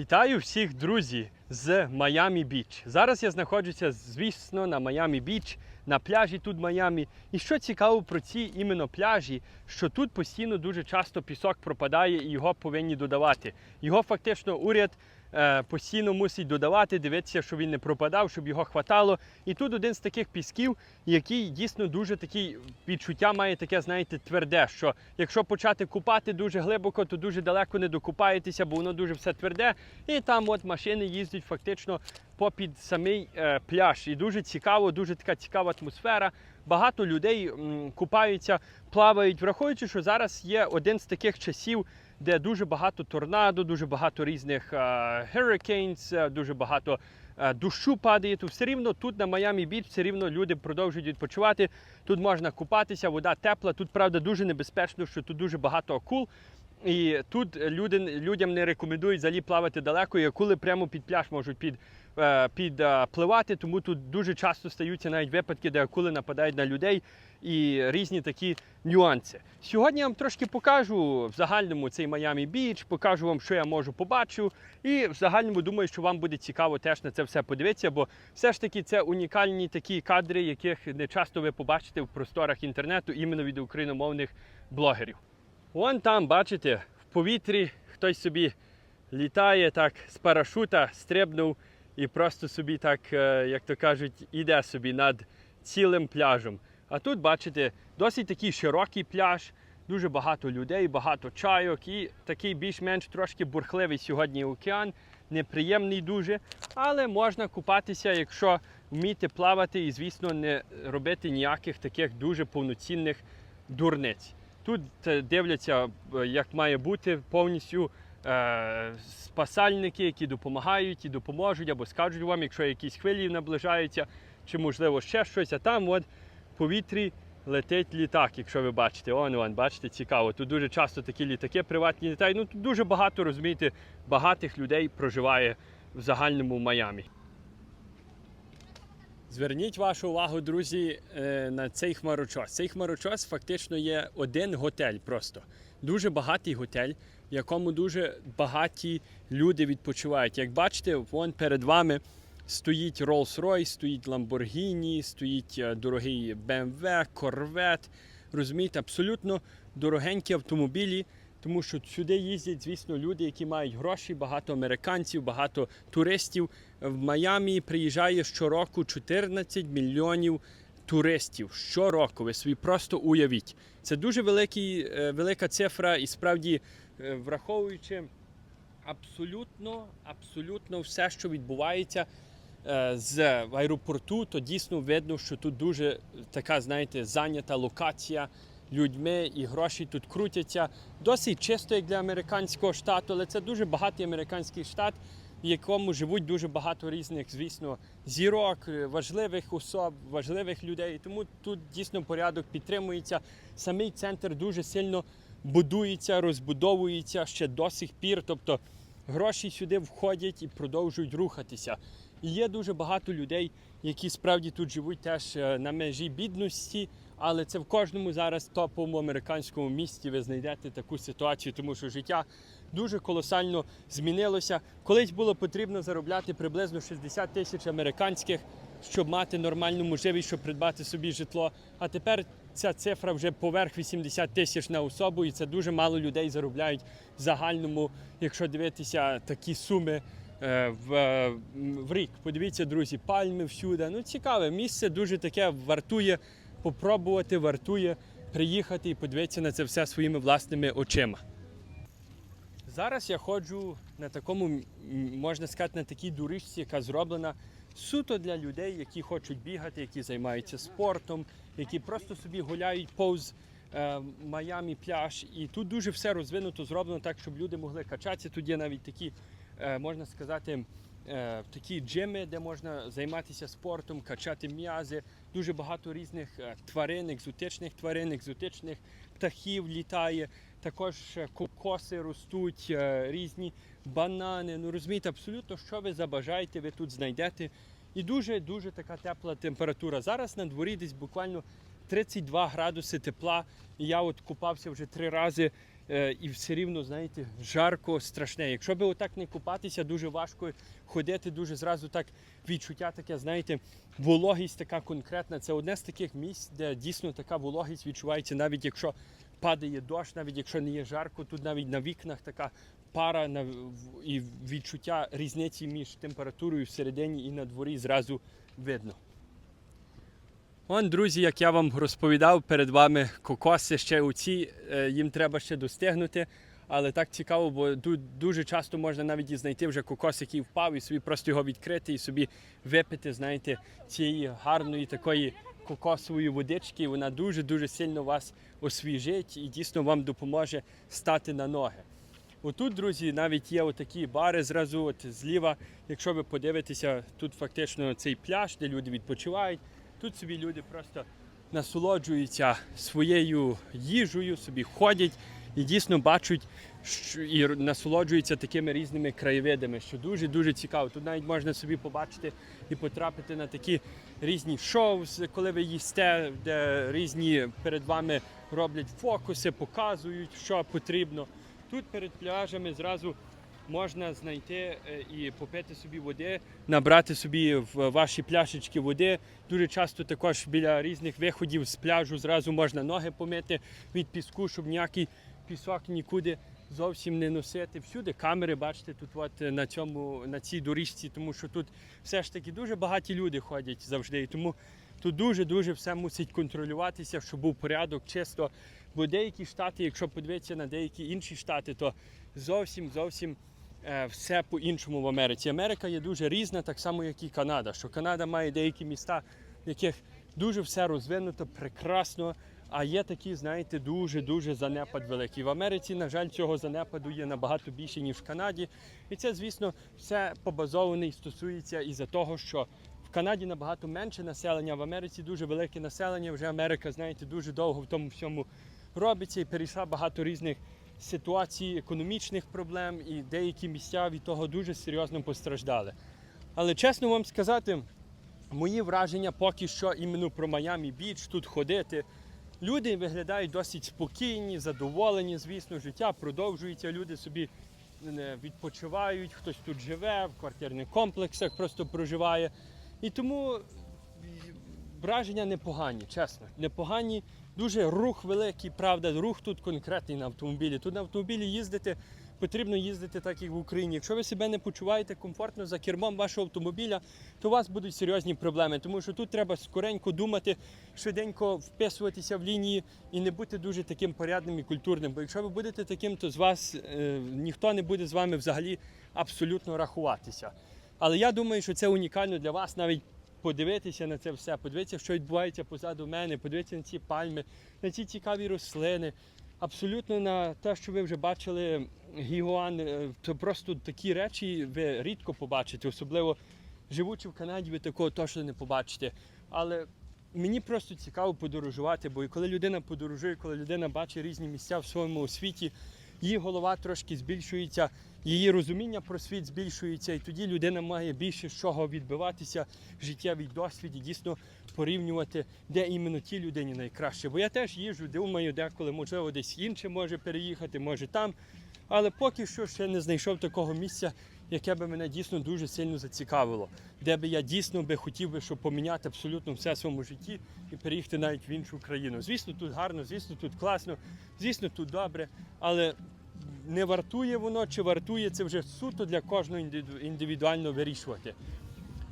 Вітаю всіх, друзі, з Майами Біч. Зараз я знаходжуся, звісно, на Майами Біч, на пляжі тут в Майамі. І що цікаво про ці іменно пляжі, що тут постійно дуже часто пісок пропадає і його повинні додавати. Його фактично уряд постійно мусить додавати, дивитися, щоб він не пропадав, щоб його хватало. І тут один з таких пісків, який дійсно дуже такий відчуття має таке, знаєте, тверде, що якщо почати купати дуже глибоко, то дуже далеко не докупаєтеся, бо воно дуже все тверде. І там от машини їздять фактично попід самий е, пляж. І дуже цікаво, дуже така цікава атмосфера. Багато людей купаються, плавають, враховуючи, що зараз є один з таких часів, де дуже багато торнадо, дуже багато різних е, дуже багато е, дощу падає, то все рівно тут на Майамі Біч все рівно люди продовжують відпочивати. Тут можна купатися, вода тепла. Тут правда дуже небезпечно, що тут дуже багато акул. І тут люди, людям не рекомендують взагалі плавати далеко, і акули прямо під пляж можуть під, підпливати, тому тут дуже часто стаються навіть випадки, де акули нападають на людей і різні такі нюанси. Сьогодні я вам трошки покажу в загальному цей Майамі Біч, покажу вам, що я можу побачу. І в загальному думаю, що вам буде цікаво теж на це все подивитися, бо все ж таки це унікальні такі кадри, яких не часто ви побачите в просторах інтернету, іменно від україномовних блогерів. Вон там, бачите, в повітрі хтось собі літає так з парашута, стрибнув і просто собі так, е, як то кажуть, іде собі над цілим пляжем. А тут, бачите, досить такий широкий пляж, дуже багато людей, багато чайок і такий більш-менш трошки бурхливий сьогодні океан, неприємний дуже, але можна купатися, якщо вміти плавати і, звісно, не робити ніяких таких дуже повноцінних дурниць. Тут е, дивляться, е, як має бути повністю е, спасальники, які допомагають і допоможуть або скажуть вам, якщо якісь хвилі наближаються, чи можливо ще щось. А там от в повітрі летить літак, якщо ви бачите. Он, он, бачите, цікаво. Тут дуже часто такі літаки приватні літають. Ну тут дуже багато, розумієте, багатих людей проживає в загальному Майамі. Зверніть вашу увагу, друзі, е, на цей хмарочос. Цей хмарочос фактично є один готель просто. Дуже багатий готель, в якому дуже багаті люди відпочивають. Як бачите, вон перед вами стоїть Rolls-Royce, стоїть Lamborghini, стоїть е, дорогий BMW, Corvette. Розумієте, абсолютно дорогенькі автомобілі. Тому що сюди їздять, звісно, люди, які мають гроші, багато американців, багато туристів. В Майамі приїжджає щороку 14 мільйонів туристів. Щороку. Ви собі просто уявіть. Це дуже великий, е, велика цифра, і справді, враховуючи абсолютно, абсолютно все, що відбувається е, з аеропорту, то дійсно видно, що тут дуже така, знаєте, зайнята локація людьми і гроші тут крутяться. Досить чисто, як для американського штату, але це дуже багатий американський штат, в якому живуть дуже багато різних, звісно, зірок, е, важливих особ, важливих людей. Тому тут дійсно порядок підтримується. Самий центр дуже сильно будується, розбудовується ще до сих пір. Тобто гроші сюди входять і продовжують рухатися. І є дуже багато людей, які справді тут живуть теж е, на межі бідності, але це в кожному зараз топовому американському місті ви знайдете таку ситуацію, тому що життя дуже колосально змінилося. Колись було потрібно заробляти приблизно 60 тисяч американських, щоб мати нормальну можливість, щоб придбати собі житло. А тепер ця цифра вже поверх 80 тисяч на особу, і це дуже мало людей заробляють в загальному, якщо дивитися такі суми. е, В, е, в рік. Подивіться, друзі, пальми всюди. Ну, цікаве місце, дуже таке вартує попробувати, вартує приїхати і подивитися на це все своїми власними очима. Зараз я ходжу на такому, можна сказати, на такій доріжці, яка зроблена суто для людей, які хочуть бігати, які займаються спортом, які просто собі гуляють повз е, Майами пляж. І тут дуже все розвинуто, зроблено так, щоб люди могли качатися. Тут є навіть такі, е, можна сказати, е, такі джими, де можна займатися спортом, качати м'язи. Дуже багато різних е, тварин, екзотичних тварин, екзотичних птахів літає. Також е, кокоси ростуть, е, різні банани. Ну розумієте, абсолютно, що ви забажаєте, ви тут знайдете. І дуже дуже така тепла температура. Зараз на дворі десь буквально 32 градуси тепла. І я от купався вже три рази і все рівно, знаєте, жарко, страшне. Якщо би отак не купатися, дуже важко ходити, дуже зразу так відчуття таке, знаєте, вологість така конкретна. Це одне з таких місць, де дійсно така вологість відчувається, навіть якщо падає дощ, навіть якщо не є жарко, тут навіть на вікнах така пара на, і відчуття різниці між температурою всередині і на дворі зразу видно. Вон, друзі, як я вам розповідав, перед вами кокоси ще оці, е, їм треба ще достигнути. Але так цікаво, бо дуже часто можна навіть і знайти вже кокос, який впав, і собі просто його відкрити і собі випити, знаєте, цієї гарної такої кокосової водички. Вона дуже-дуже сильно вас освіжить і дійсно вам допоможе стати на ноги. Отут, друзі, навіть є отакі бари зразу, от зліва. Якщо ви подивитеся, тут фактично цей пляж, де люди відпочивають. Тут собі люди просто насолоджуються своєю їжею, собі ходять і дійсно бачать що, і насолоджуються такими різними краєвидами, що дуже-дуже цікаво. Тут навіть можна собі побачити і потрапити на такі різні шоу, коли ви їсте, де різні перед вами роблять фокуси, показують, що потрібно. Тут перед пляжами зразу можна знайти е, і попити собі води, набрати собі в ваші пляшечки води. Дуже часто також біля різних виходів з пляжу зразу можна ноги помити від піску, щоб ніякий пісок нікуди зовсім не носити. Всюди камери, бачите, тут от е, на цьому на цій доріжці, тому що тут все ж таки дуже багаті люди ходять завжди. І тому тут дуже-дуже все мусить контролюватися, щоб був порядок, чисто. Бо деякі штати, якщо подивитися на деякі інші штати, то зовсім зовсім все по-іншому в Америці. Америка є дуже різна, так само, як і Канада. Що Канада має деякі міста, в яких дуже все розвинуто, прекрасно. А є такі, знаєте, дуже-дуже занепад великий. В Америці, на жаль, цього занепаду є набагато більше, ніж в Канаді. І це, звісно, все побазоване і стосується із-за того, що в Канаді набагато менше населення, в Америці дуже велике населення. Вже Америка, знаєте, дуже довго в тому всьому робиться і перейшла багато різних ситуацій, економічних проблем, і деякі місця від того дуже серйозно постраждали. Але чесно вам сказати, мої враження поки що іменно про Майамі Біч тут ходити. Люди виглядають досить спокійні, задоволені, звісно, життя продовжується. Люди собі е, відпочивають, хтось тут живе, в квартирних комплексах просто проживає. І тому враження непогані, чесно. Непогані, дуже рух великий, правда, рух тут конкретний на автомобілі. Тут на автомобілі їздити потрібно їздити так, як в Україні. Якщо ви себе не почуваєте комфортно за кермом вашого автомобіля, то у вас будуть серйозні проблеми, тому що тут треба скоренько думати, швиденько вписуватися в лінії і не бути дуже таким порядним і культурним. Бо якщо ви будете таким, то з вас е, ніхто не буде з вами взагалі абсолютно рахуватися. Але я думаю, що це унікально для вас навіть подивитися на це все, подивитися, що відбувається позаду мене, подивитися на ці пальми, на ці цікаві рослини. Абсолютно на те, що ви вже бачили гігуан, е, то просто такі речі ви рідко побачите, особливо живучи в Канаді, ви такого точно не побачите. Але мені просто цікаво подорожувати, бо коли людина подорожує, коли людина бачить різні місця в своєму світі, її голова трошки збільшується, її розуміння про світ збільшується, і тоді людина має більше з чого відбиватися, життєвий досвід і дійсно порівнювати, де іменно тій людині найкраще. Бо я теж їжджу, думаю, деколи, можливо, десь інше може переїхати, може там. Але поки що ще не знайшов такого місця, яке би мене дійсно дуже сильно зацікавило, де би я дійсно би хотів би, щоб поміняти абсолютно все в своєму житті і переїхати навіть в іншу країну. Звісно, тут гарно, звісно, тут класно, звісно, тут добре, але не вартує воно чи вартує це вже суто для кожного індивідуально вирішувати.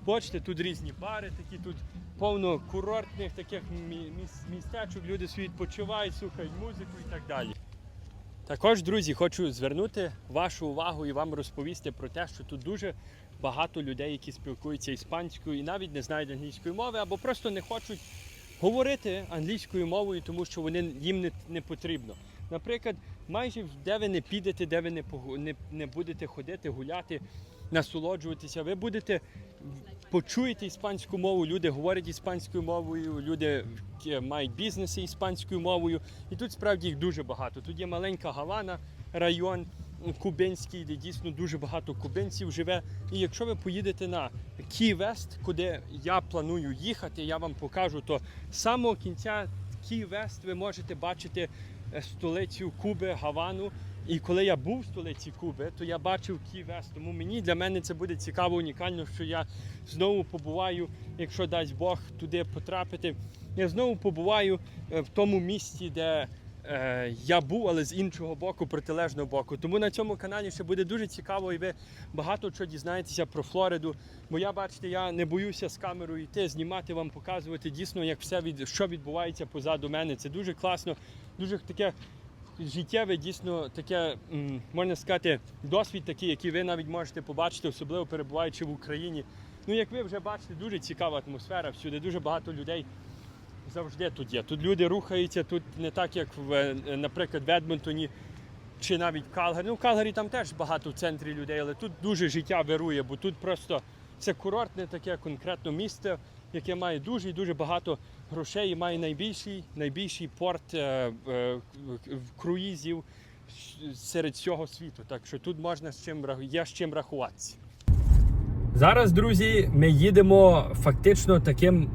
Бачите, тут різні бари, такі тут повно курортних таких мі- міс- містечок, люди собі відпочивають, слухають музику і так далі. Також, друзі, хочу звернути вашу увагу і вам розповісти про те, що тут дуже багато людей, які спілкуються іспанською і навіть не знають англійської мови, або просто не хочуть говорити англійською мовою, тому що вони їм не, не потрібно. Наприклад, майже де ви не підете, де ви не, не, не будете ходити, гуляти, насолоджуватися, ви будете почуєте іспанську мову, люди говорять іспанською мовою, люди мають бізнеси іспанською мовою. І тут справді їх дуже багато. Тут є маленька Гавана, район кубинський, де дійсно дуже багато кубинців живе. І якщо ви поїдете на Кі-Вест, куди я планую їхати, я вам покажу, то самого кінця Кі-Вест ви можете бачити столицю Куби, Гавану. І коли я був в столиці Куби, то я бачив Кі Вест. Тому мені для мене це буде цікаво, унікально, що я знову побуваю, якщо дасть Бог туди потрапити. Я знову побуваю е, в тому місці, де е, я був, але з іншого боку, протилежного боку. Тому на цьому каналі ще буде дуже цікаво, і ви багато чого дізнаєтеся про Флориду. Бо я бачите, я не боюся з камерою йти, знімати вам, показувати дійсно, як все від що відбувається позаду мене. Це дуже класно, дуже таке життєве, дійсно таке, можна сказати, досвід такий, який ви навіть можете побачити, особливо перебуваючи в Україні. Ну, як ви вже бачите, дуже цікава атмосфера всюди, дуже багато людей завжди тут є. Тут люди рухаються, тут не так, як в, е, наприклад, в Едмонтоні чи навіть в Калгарі. Ну, в Калгарі там теж багато в центрі людей, але тут дуже життя вирує, бо тут просто це курортне таке конкретно місце, яке має дуже і дуже багато грошей має найбільший, найбільший порт е, е, круїзів серед всього світу. Так що тут можна з чим є з чим рахуватися. Зараз, друзі, ми їдемо фактично таким е,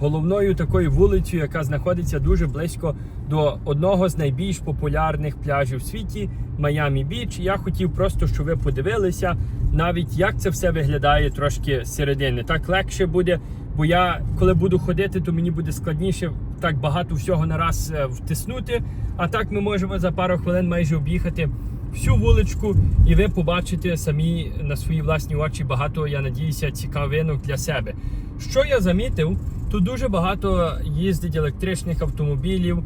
головною такою вулицею, яка знаходиться дуже близько до одного з найбільш популярних пляжів в світі Майамі Біч. Я хотів просто, щоб ви подивилися, навіть як це все виглядає трошки з середини. Так легше буде, бо я коли буду ходити, то мені буде складніше так багато всього на раз е, втиснути. А так ми можемо за пару хвилин майже об'їхати всю вуличку, і ви побачите самі на свої власні очі багато, я надіюся, цікавинок для себе. Що я замітив, тут дуже багато їздить електричних автомобілів,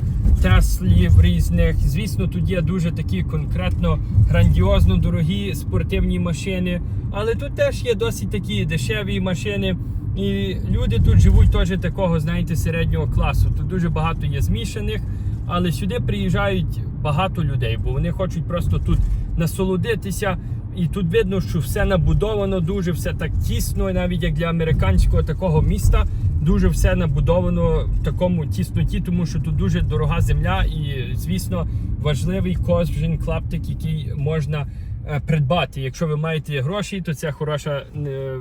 Теслів різних. Звісно, тут є дуже такі конкретно грандіозно дорогі спортивні машини, але тут теж є досить такі дешеві машини. І люди тут живуть теж такого, знаєте, середнього класу. Тут дуже багато є змішаних, але сюди приїжджають багато людей, бо вони хочуть просто тут насолодитися. І тут видно, що все набудовано, дуже все так тісно, навіть як для американського такого міста, дуже все набудовано в такому тісноті, тому що тут дуже дорога земля і, звісно, важливий кожен клаптик, який можна е, придбати. Якщо ви маєте гроші, то це хороша е,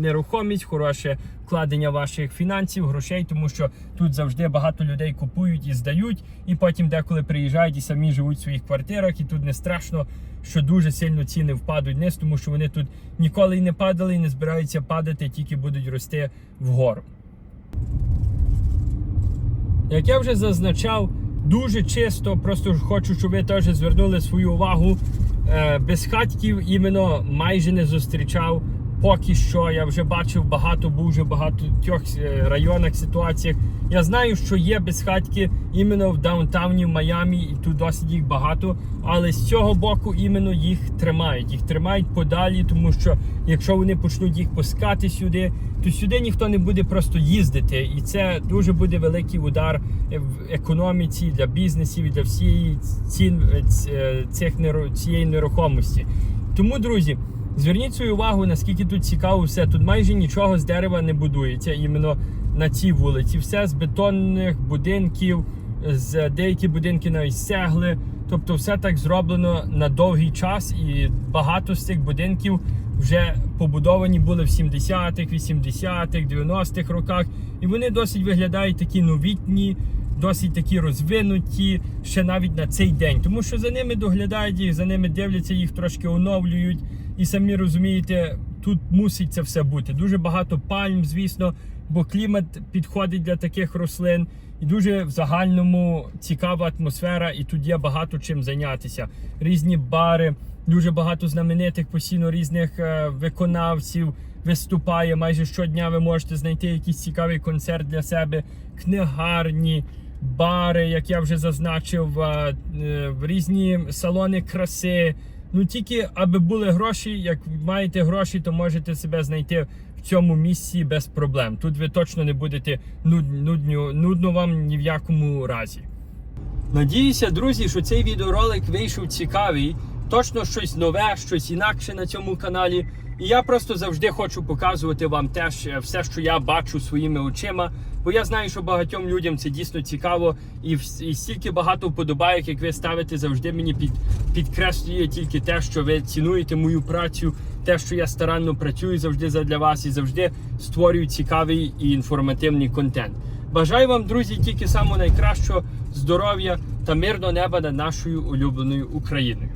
нерухомість, хороше вкладення ваших фінансів, грошей, тому що тут завжди багато людей купують і здають, і потім деколи приїжджають і самі живуть в своїх квартирах, і тут не страшно, що дуже сильно ціни впадуть вниз, тому що вони тут ніколи і не падали і не збираються падати, тільки будуть рости вгору. Як я вже зазначав, дуже чисто, просто хочу, щоб ви теж звернули свою увагу. Е, Безхатьків іменно майже не зустрічав. Поки що я вже бачив багато, був вже багато тьох е, районах, ситуаціях. Я знаю, що є безхатьки іменно в даунтауні в Майамі, і тут досить їх багато. Але з цього боку іменно їх тримають. Їх тримають подалі, тому що якщо вони почнуть їх пускати сюди, то сюди ніхто не буде просто їздити. І це дуже буде великий удар в економіці для бізнесів і для всієї цін е, е, цих цієї нерухомості. Тому, друзі. Зверніть свою увагу, наскільки тут цікаво все. Тут майже нічого з дерева не будується іменно на цій вулиці. Все з бетонних будинків, з деякі будинки навіть з. Тобто все так зроблено на довгий час, і багато з цих будинків вже побудовані були в 70-х, 80-х, 90-х роках. І вони досить виглядають такі новітні, досить такі розвинуті ще навіть на цей день. Тому що за ними доглядають їх, за ними дивляться, їх трошки оновлюють. І самі розумієте, тут мусить це все бути. Дуже багато пальм, звісно, бо клімат підходить для таких рослин. І дуже в загальному цікава атмосфера, і тут є багато чим зайнятися. Різні бари, дуже багато знаменитих постійно різних е, виконавців виступає. Майже щодня ви можете знайти якийсь цікавий концерт для себе, книгарні, бари, як я вже зазначив, е, е, різні салони краси. Ну тільки аби були гроші, як маєте гроші, то можете себе знайти в цьому місці без проблем. Тут ви точно не будете нуд- нудню, нудно вам ні в якому разі. Надіюся, друзі, що цей відеоролик вийшов цікавий. Точно щось нове, щось інакше на цьому каналі. І я просто завжди хочу показувати вам теж е, все, що я бачу своїми очима. Бо я знаю, що багатьом людям це дійсно цікаво, і, і стільки багато вподобайок, як ви ставите, завжди мені під, підкреслює тільки те, що ви цінуєте мою працю, те, що я старанно працюю завжди задля вас і завжди створюю цікавий і інформативний контент. Бажаю вам, друзі, тільки самого найкращого здоров'я, та мирного неба над нашою улюбленою Україною.